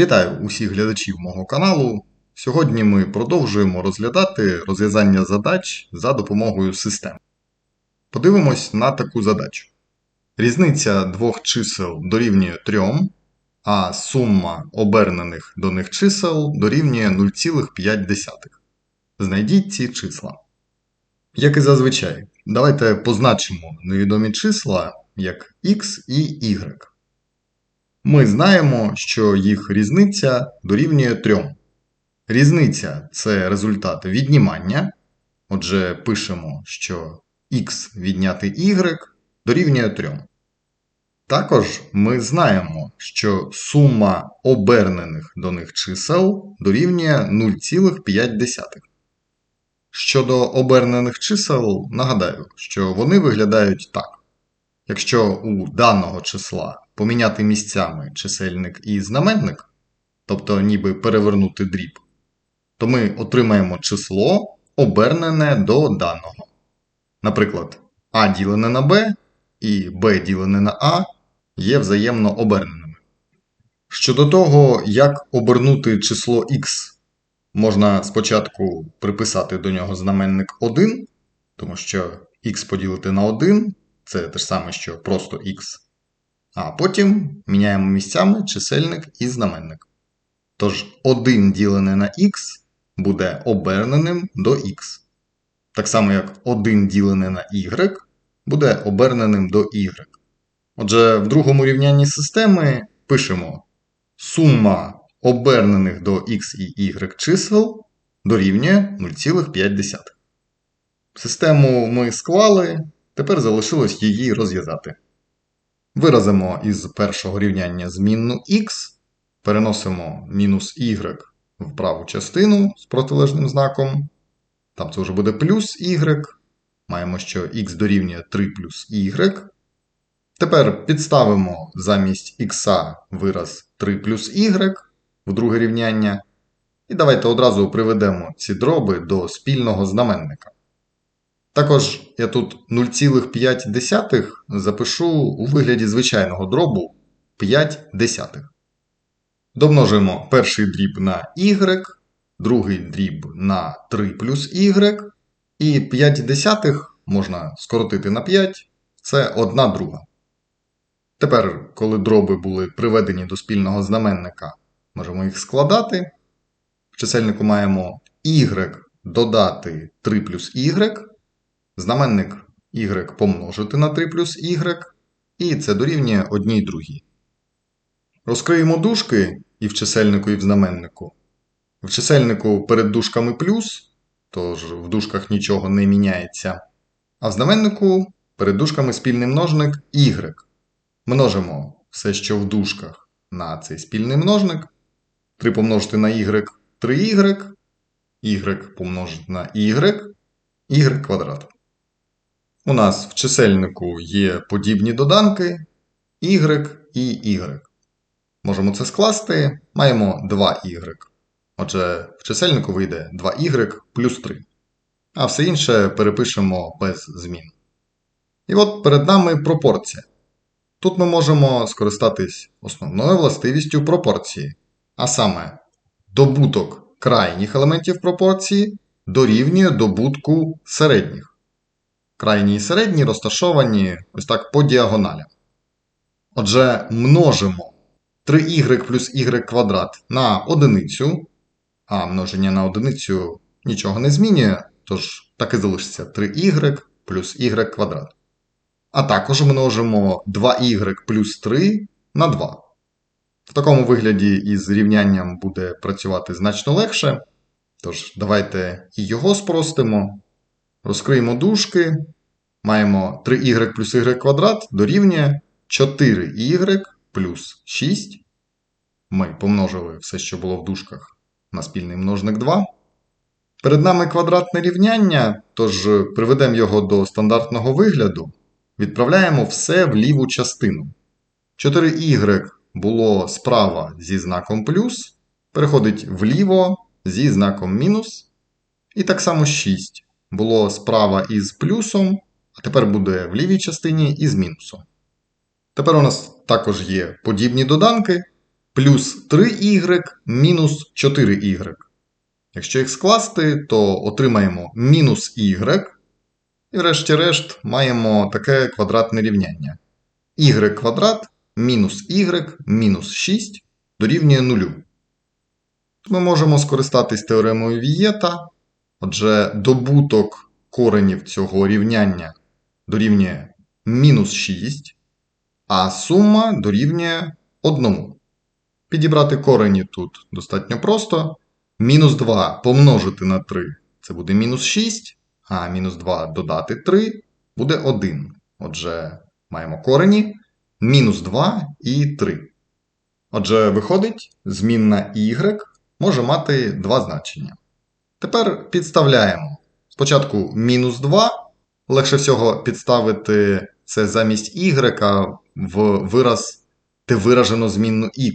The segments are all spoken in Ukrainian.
Вітаю усіх глядачів мого каналу. Сьогодні ми продовжуємо розглядати розв'язання задач за допомогою систем. Подивимось на таку задачу. Різниця двох чисел дорівнює 3, а сума обернених до них чисел дорівнює 0,5. Знайдіть ці числа. Як і зазвичай, давайте позначимо невідомі числа як x і y. Ми знаємо, що їх різниця дорівнює 3. Різниця це результат віднімання. Отже, пишемо, що x відняти y дорівнює 3. Також ми знаємо, що сума обернених до них чисел дорівнює 0,5. Щодо обернених чисел, нагадаю, що вони виглядають так. Якщо у даного числа поміняти місцями чисельник і знаменник, тобто ніби перевернути дріб, то ми отримаємо число обернене до даного. Наприклад, а ділене на b і b ділене на а є взаємно оберненими. Щодо того, як обернути число x, можна спочатку приписати до нього знаменник 1, тому що x поділити на 1 це те ж саме, що просто x. А потім міняємо місцями чисельник і знаменник. Тож 1 ділене на x буде оберненим до x. Так само, як 1 ділене на y буде оберненим до y. Отже, в другому рівнянні системи пишемо сума обернених до x і y чисел дорівнює 0,5. Систему ми склали, тепер залишилось її розв'язати. Виразимо із першого рівняння змінну x, переносимо мінус y в праву частину з протилежним знаком. Там це вже буде плюс y. Маємо, що x дорівнює 3 плюс y. Тепер підставимо замість x вираз 3 плюс y в друге рівняння. І давайте одразу приведемо ці дроби до спільного знаменника. Також я тут 0,5 запишу у вигляді звичайного дробу 5 десятих. Домножимо перший дріб на y, другий дріб на 3 плюс y, і 5 десятих можна скоротити на 5, це 1 друга. Тепер, коли дроби були приведені до спільного знаменника, можемо їх складати. В чисельнику маємо y додати 3 плюс y, знаменник y помножити на 3 плюс y, і це дорівнює одній другій. Розкриємо дужки і в чисельнику, і в знаменнику. В чисельнику перед дужками плюс, тож в дужках нічого не міняється. А в знаменнику перед дужками спільний множник y. Множимо все, що в дужках на цей спільний множник. 3 помножити на y 3y, y помножити на y, y квадрат. У нас в чисельнику є подібні доданки y і y. Можемо це скласти, маємо 2y. Отже, в чисельнику вийде 2y плюс 3. А все інше перепишемо без змін. І от перед нами пропорція. Тут ми можемо скористатись основною властивістю пропорції, а саме добуток крайніх елементів пропорції дорівнює добутку середніх. Крайні і середні розташовані ось так по діагоналям. Отже, множимо 3y плюс y квадрат на одиницю, а множення на одиницю нічого не змінює, тож так і залишиться 3y плюс y квадрат. А також множимо 2y плюс 3 на 2. В такому вигляді із рівнянням буде працювати значно легше. Тож, давайте і його спростимо. Розкриємо дужки. Маємо 3y плюс y квадрат дорівнює 4y плюс 6. Ми помножили все, що було в дужках, на спільний множник 2. Перед нами квадратне рівняння, тож приведемо його до стандартного вигляду. Відправляємо все в ліву частину. 4y було справа зі знаком плюс, переходить вліво зі знаком мінус. І так само 6 було справа із плюсом, а тепер буде в лівій частині із мінусом. Тепер у нас також є подібні доданки. плюс 3y мінус 4y. Якщо їх скласти, то отримаємо мінус y. І врешті-решт маємо таке квадратне рівняння. y квадрат мінус y мінус 6 дорівнює 0. Ми можемо скористатись теоремою Вієта. Отже, добуток коренів цього рівняння дорівнює мінус 6, а сума дорівнює 1. Підібрати корені тут достатньо просто. Мінус 2 помножити на 3 це буде мінус 6, а мінус 2 додати 3 буде 1. Отже, маємо корені мінус 2 і 3. Отже, виходить, змінна y може мати два значення. Тепер підставляємо. Спочатку мінус 2. Легше всього підставити це замість y в вираз, де виражено змінну x.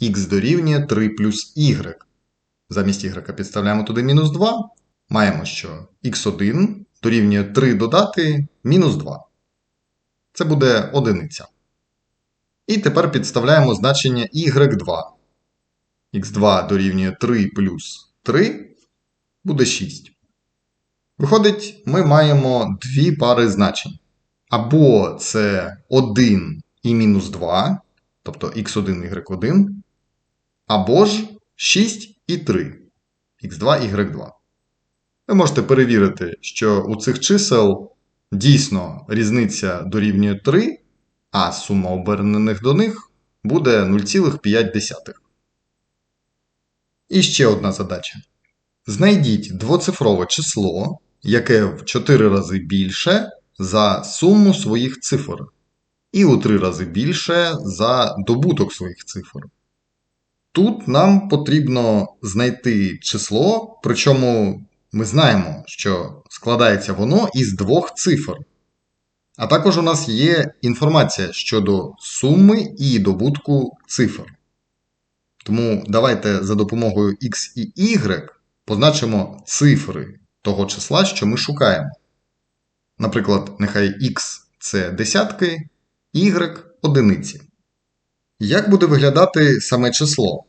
x дорівнює 3 плюс y. Замість y підставляємо туди мінус 2. Маємо, що x1 дорівнює 3 додати мінус 2. Це буде одиниця. І тепер підставляємо значення y2. x2 дорівнює 3 плюс 3 буде 6. Виходить, ми маємо дві пари значень. Або це 1 і мінус 2, тобто x1 y1, або ж 6 і 3, x2 y2. Ви можете перевірити, що у цих чисел дійсно різниця дорівнює 3, а сума обернених до них буде 0,5. І ще одна задача. Знайдіть двоцифрове число, яке в 4 рази більше за суму своїх цифр, і у 3 рази більше за добуток своїх цифр. Тут нам потрібно знайти число, причому ми знаємо, що складається воно із двох цифр. А також у нас є інформація щодо суми і добутку цифр. Тому давайте за допомогою x і y позначимо цифри того числа, що ми шукаємо. Наприклад, нехай x це десятки, y одиниці. Як буде виглядати саме число?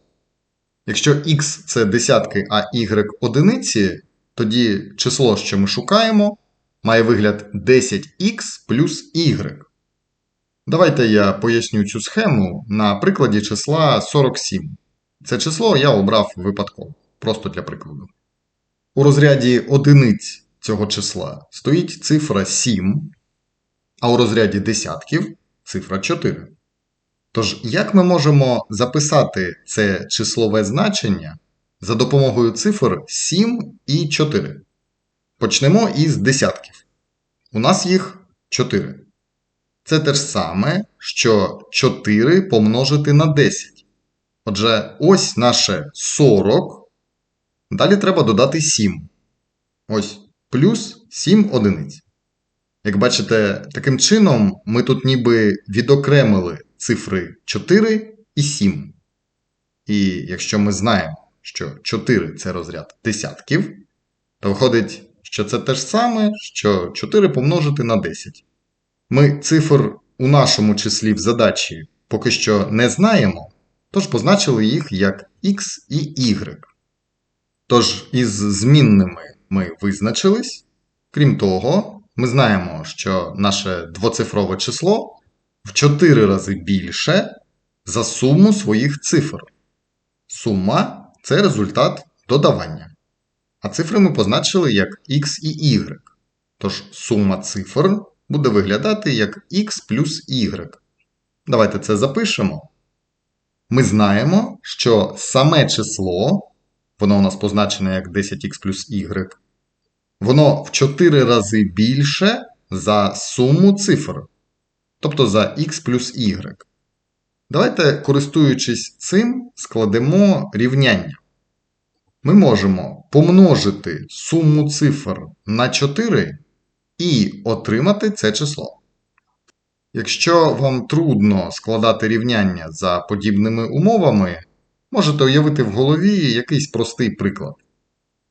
Якщо x це десятки, а y одиниці, тоді число, що ми шукаємо, має вигляд 10х плюс y. Давайте я поясню цю схему на прикладі числа 47. Це число я обрав випадково, просто для прикладу. У розряді одиниць цього числа стоїть цифра 7, а у розряді десятків цифра 4. Тож, як ми можемо записати це числове значення за допомогою цифр 7 і 4? Почнемо із десятків. У нас їх 4. Це те ж саме, що 4 помножити на 10. Отже, ось наше 40. Далі треба додати 7. Ось плюс 7 одиниць. Як бачите, таким чином ми тут ніби відокремили цифри 4 і 7. І якщо ми знаємо, що 4 це розряд десятків, то виходить, що це те ж саме, що 4 помножити на 10. Ми цифр у нашому числі в задачі поки що не знаємо, тож позначили їх як x і y. Тож із змінними ми визначились. Крім того, ми знаємо, що наше двоцифрове число в 4 рази більше за суму своїх цифр. Сума це результат додавання. А цифри ми позначили як x і y. Тож сума цифр буде виглядати як x плюс y. Давайте це запишемо. Ми знаємо, що саме число, воно у нас позначене як 10х плюс y, воно в 4 рази більше за суму цифр, тобто за x плюс y. Давайте, користуючись цим, складемо рівняння. Ми можемо помножити суму цифр на 4 і отримати це число. Якщо вам трудно складати рівняння за подібними умовами, можете уявити в голові якийсь простий приклад.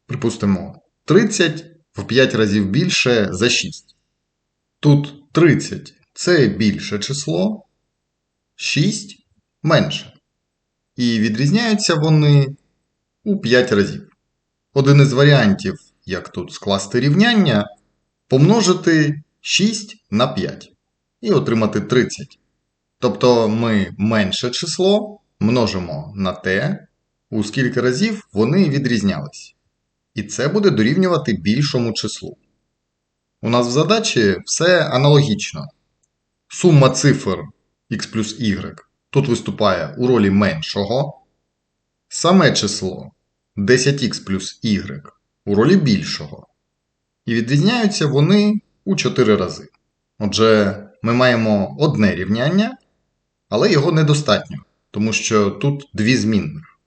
Припустимо, 30 в 5 разів більше за 6. Тут 30 це більше число, 6 менше. і відрізняються вони у 5 разів. Один із варіантів, як тут скласти рівняння, помножити 6 на 5 і отримати 30. Тобто ми менше число множимо на те, у скільки разів вони відрізнялись. І це буде дорівнювати більшому числу. У нас в задачі все аналогічно. Сума цифр x плюс y тут виступає у ролі меншого. Саме число 10х плюс y у ролі більшого. І відрізняються вони у 4 рази. Отже, ми маємо одне рівняння, але його недостатньо, тому що тут дві змінних.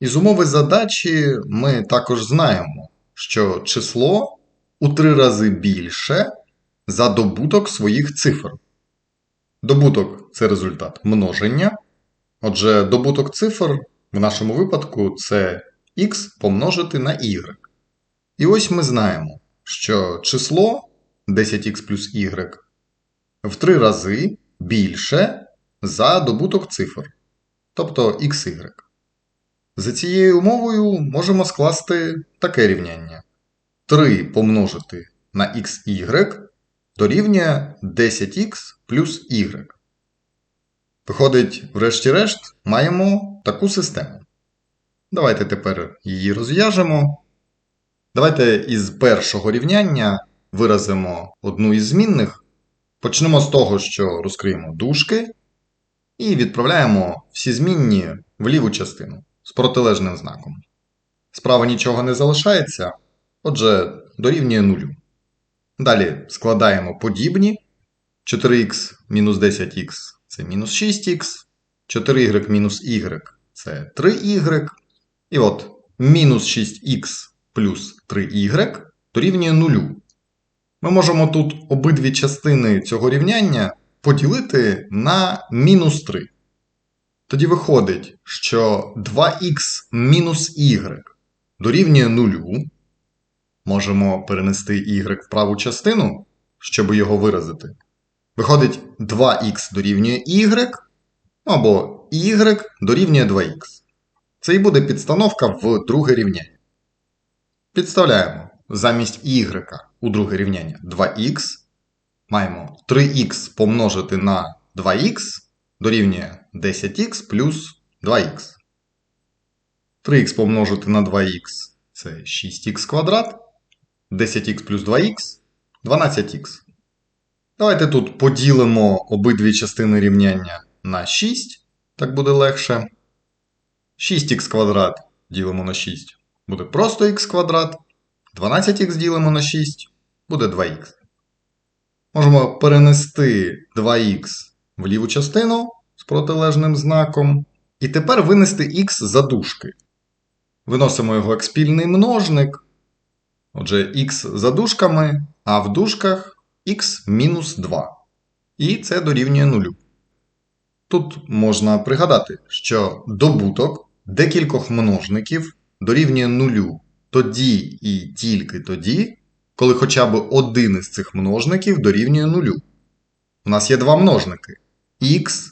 Із умови задачі ми також знаємо, що число у 3 рази більше за добуток своїх цифр. Добуток це результат множення. Отже, добуток цифр в нашому випадку це x помножити на y. І ось ми знаємо, що число 10х плюс y в 3 рази більше за добуток цифр, тобто xy. За цією умовою можемо скласти таке рівняння. 3 помножити на xy дорівнює 10х плюс y. Виходить, врешті-решт, маємо таку систему. Давайте тепер її розв'яжемо. Давайте із першого рівняння виразимо одну із змінних. Почнемо з того, що розкриємо дужки і відправляємо всі змінні в ліву частину з протилежним знаком. Справа нічого не залишається, отже, дорівнює нулю. Далі складаємо подібні. 4х мінус 10х це мінус 6х, 4y мінус y це 3y. І от мінус 6х плюс 3y дорівнює нулю. Ми можемо тут обидві частини цього рівняння поділити на мінус 3. Тоді виходить, що 2х мінус y дорівнює нулю. Можемо перенести y в праву частину, щоб його виразити. Виходить, 2х дорівнює y, або y дорівнює 2х. Це і буде підстановка в друге рівняння. Підставляємо замість y у друге рівняння 2х. Маємо 3х помножити на 2х дорівнює 10х плюс 2х. 3х помножити на 2х це 6х квадрат. 10х плюс 2х 12х. Давайте тут поділимо обидві частини рівняння на 6, так буде легше. 6х квадрат ділимо на 6, буде просто х квадрат. 12х ділимо на 6, буде 2х. Можемо перенести 2х в ліву частину з протилежним знаком. І тепер винести х за дужки. Виносимо його як спільний множник. Отже, х за дужками, а в дужках х мінус 2. І це дорівнює нулю. Тут можна пригадати, що добуток декількох множників дорівнює нулю тоді і тільки тоді, коли хоча б один із цих множників дорівнює нулю. У нас є два множники х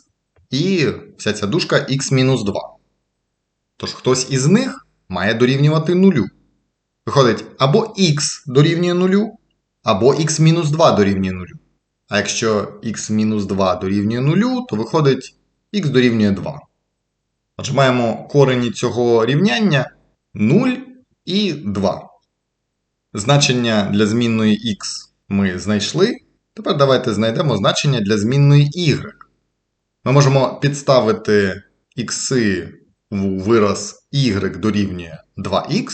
і вся ця дужка х-2. Тож хтось із них має дорівнювати нулю. Виходить, або х дорівнює нулю, або х-2 дорівнює нулю. А якщо х-2 дорівнює нулю, то виходить х дорівнює 2. Отже, маємо корені цього рівняння 0 і 2. Значення для змінної х ми знайшли. Тепер давайте знайдемо значення для змінної y. Ми можемо підставити х у вираз y дорівнює 2х.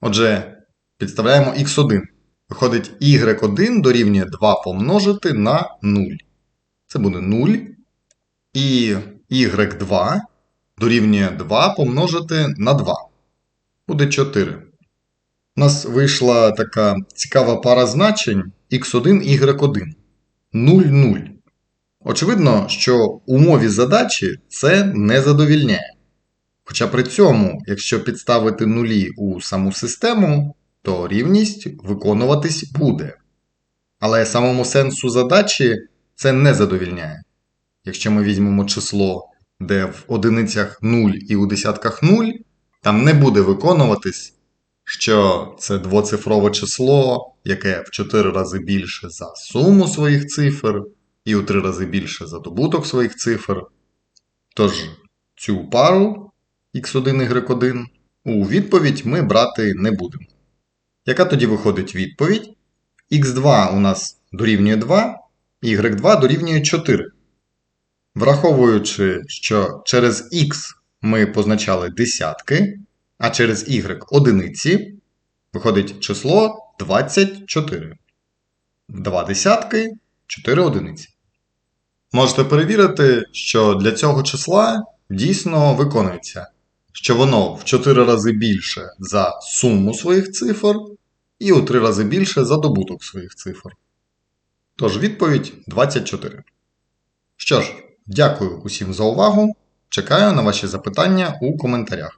Отже, підставляємо х1. Виходить, y1 дорівнює 2 помножити на 0. Це буде 0. І y2 дорівнює 2 помножити на 2. Буде 4. У нас вийшла така цікава пара значень x1 y1. 0, 0. Очевидно, що умові задачі це не задовільняє. Хоча при цьому, якщо підставити нулі у саму систему, то рівність виконуватись буде. Але самому сенсу задачі це не задовільняє. Якщо ми візьмемо число де в одиницях 0 і у десятках 0, там не буде виконуватись, що це двоцифрове число, яке в 4 рази більше за суму своїх цифр, і у 3 рази більше за добуток своїх цифр. Тож цю пару x1 y1 у відповідь ми брати не будемо. Яка тоді виходить відповідь? x2 у нас дорівнює 2, y2 дорівнює 4. Враховуючи, що через x ми позначали десятки, а через y одиниці, виходить число 24. Два десятки, 4 одиниці. Можете перевірити, що для цього числа дійсно виконується, що воно в 4 рази більше за суму своїх цифр і у 3 рази більше за добуток своїх цифр. Тож відповідь 24. Що ж, дякую усім за увагу. Чекаю на ваші запитання у коментарях.